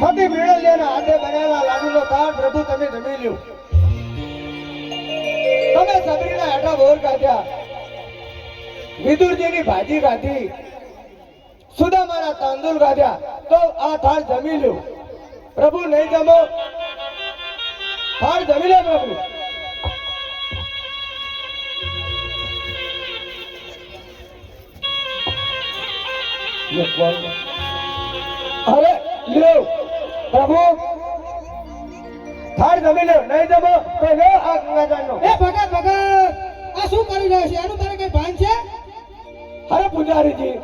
ખોટી મેળવી અને હાથે બનાવેલા લાડુનો તાર પ્રભુ તમે જમી લ્યો. તમે સગડીના હેઠા બોર કાઢ્યા. વિદુરજીની ભાજી ખાધી સુદામાના તાંદુલ ખાધ્યા તો આ થાળ જમી લ્યો. પ્રભુ નહીં જમો. થાળ જમી લે પ્રભુ. અરે, લ્યો. પ્રભુ થાળ જમી લે નહીં જમો તો લે આ ગંગાજળનો. એ ભગત ભગત! આ શું કરી રહ્યો છે? એનું તારે કઈ ભાન છે? અરે પૂજારીજી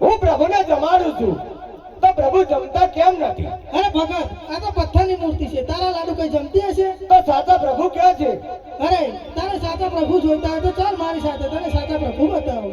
હું પ્રભુને જમાડું છું. તો પ્રભુ જમતા કેમ નથી? અરે ભગત આ તો પથ્થરની મૂર્તિ છે. તારા લાડુ કઈ જમતી હશે? તો સાચા પ્રભુ ક્યાં છે? અરે તારે સાચા પ્રભુ જોઈતા હોય તો ચાલ મારી સાથે તને સાચા પ્રભુ બતાવો.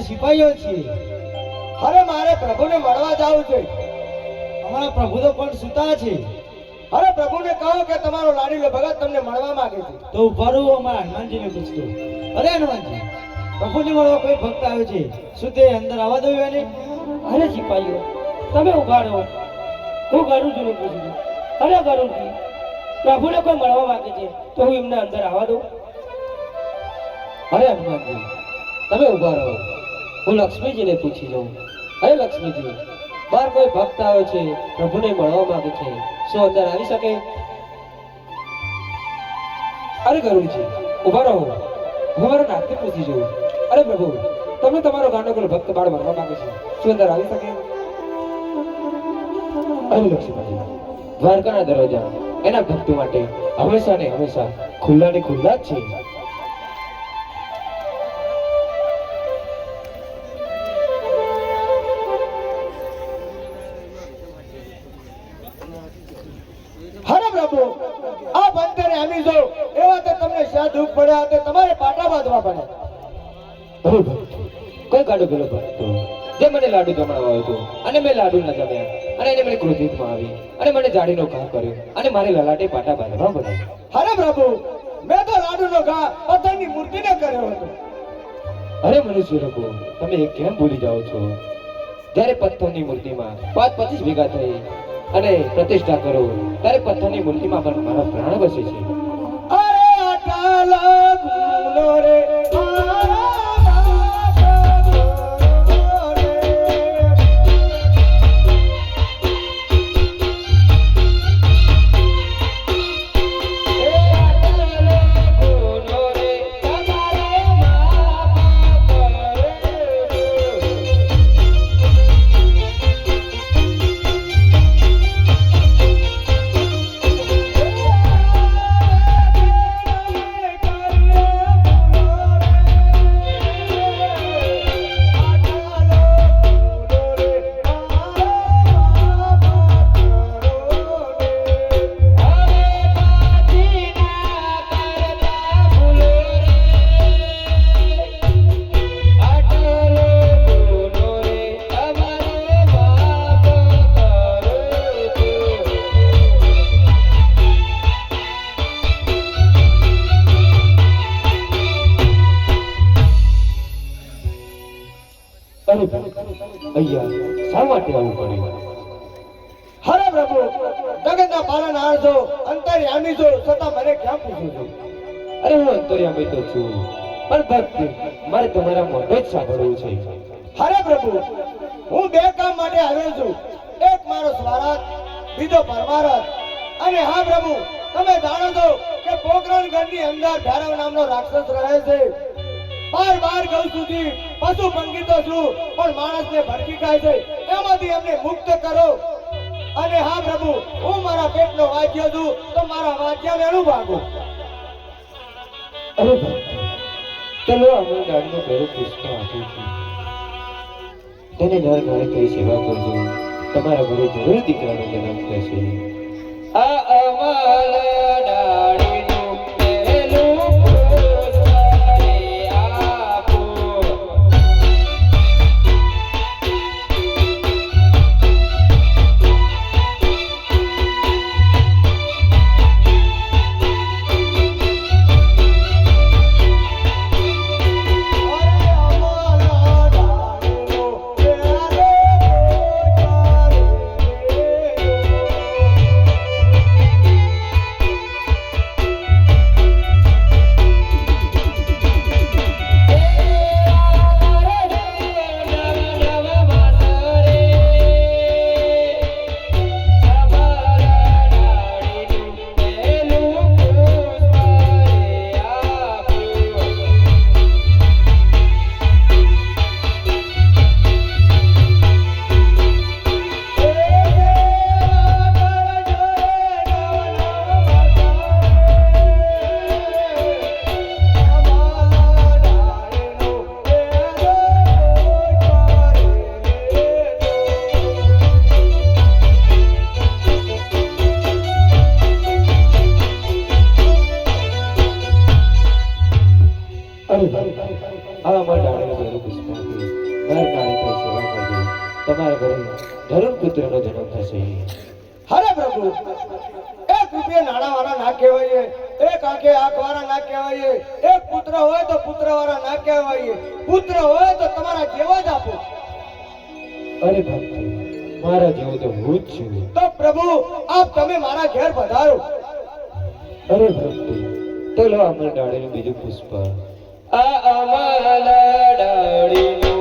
એના સિપાહીઓ છીએ. અરે મારે પ્રભુને મળવા જવું જોઈએ અમારા પ્રભુ તો પણ સુતા છે. અરે પ્રભુને કહો કે તમારો લાડીલો ભગત તમને મળવા માંગે છે. તો ઊભા અમારા હનુમાનજીને પૂછતો. અરે હનુમાનજી, પ્રભુને મળવા કોઈ ભક્ત આવે છે? શું તે અંદર આવવા દઉં એને? અરે સિપાહીઓ, તમે ઊભા રહો. હું ગરુડજીને પૂછું અરે ગરુડજી, પ્રભુને કોઈ મળવા માંગે છે તો હું એમને અંદર આવવા દઉં? અરે હનુમાનજી, તમે ઊભા રહો. હું લક્ષ્મીજીને પૂછી લઉં. હે લક્ષ્મીજી, બાર કોઈ ભક્ત આવે છે, પ્રભુને મળવા માંગે છે, શું અંદર આવી શકે? અરે ગરુડજી ઊભા રહો. હું મારા નાથને પૂછી જોઉં. અરે પ્રભુ, તમે તમારો ગાંડો ભક્ત બાળ મળવા માંગે છે, શું અંદર આવી શકે? અરે લક્ષ્મીજી, દ્વારકાના દરવાજા, એના ભક્તો માટે હંમેશા ને હંમેશા ખુલ્લા ને ખુલ્લા જ છે. પ્રભુ આ બંધને આમી જો. એવા તો તમને શા દુઃખ પડ્યા તે તમારે પાટા બાંધવા પડે. કોઈ ગાડો પેલો જે મને લાડુ જમાડવા આવ્યો અને મેં લાડુ ના જમ્યા. અને એને મને ક્રોધિતમાં આવી. અને મને જાડીનો ઘા કર્યો. અને મારી લલાટે પાટા બાંધવા પડે. હરે પ્રભુ મેં તો લાડુનો ઘા પથ્થરની મૂર્તિને કર્યો હતો. અરે મનુષ્ય લોકો, તમે કેમ ભૂલી જાઓ છો? જ્યારે પથ્થરની મૂર્તિમાં પાંચ પચીસ ભેગા થઈ અને પ્રતિષ્ઠા કરો. ત્યારે પથ્થરની મૂર્તિમાં પણ મારા પ્રાણ વસે છે. બીજો પરમાર અને હા પ્રભુ, તમે જાણો છો કે પોખરણગઢની અંદર ભૈરવ નામનો રાક્ષસ રહે છે. બાર બાર ગૌ સુધી પશુ પંખી છું, પણ માણસને ભડકી ખાય છે. એમાંથી એમને મુક્ત કરો. અને હા પ્રભુ, હું મારા પેટનો વાક્ય છું, તો મારા વાદ્ય વેણું ભાગો? અરે ચલો અમર ગાડીનો પહેલો પુષ્પ આપું છું. તેને નર ઘરે કઈ સેવા કરજો. તમારા ઘરે જરૂર દીકરાનું જન્મ થશે આ અમલ તમારા ઘરે ધરુણ પુત્રનો જન્મ થશે. હરે પ્રભુ એક રૂપિયા નાણા વાળા ના કહેવાય એક આંખે આંખ વાળા ના કહેવાય એક પુત્ર હોય તો પુત્ર વાળા ના કહેવાય પુત્ર હોય તો તમારા જેવા જ આપો. અરે ભક્તિ મારા જેવો તો હું જ છું. તો પ્રભુ આપ તમે મારા ઘેર પધારો. અરે ભક્તિ તો લો અમર ડાળીનું બીજું પુષ્પ. આ અમલ ડાળીનું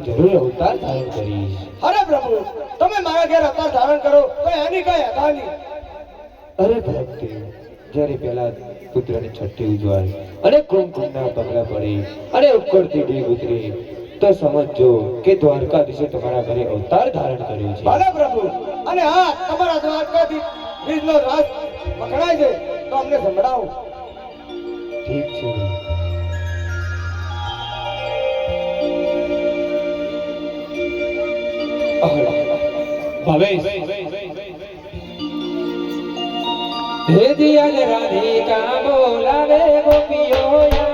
હું જરૂર અવતાર ધારણ કરીશ. અરે પ્રભુ તમે મારા ઘેર અવતાર ધારણ કરો તો એની કઈ હતા નહીં. અરે ભક્તિ જ્યારે પેલા પુત્રની છઠ્ઠી ઉજવાય અને કુમકુમના પગલા પડી અને ઉપરથી ડેગ ઉતરી તો સમજજો કે દ્વારકાધીશે તમારા ઘરે અવતાર ધારણ કર્યો છે. ભલે પ્રભુ અને હા તમારા દ્વારકાધીશ બીજનો રાસ પકડાય છે તો અમને સંભળાવો. ઠીક છે હે દિયાલ રાધિકા બોલાવે ગોપીઓ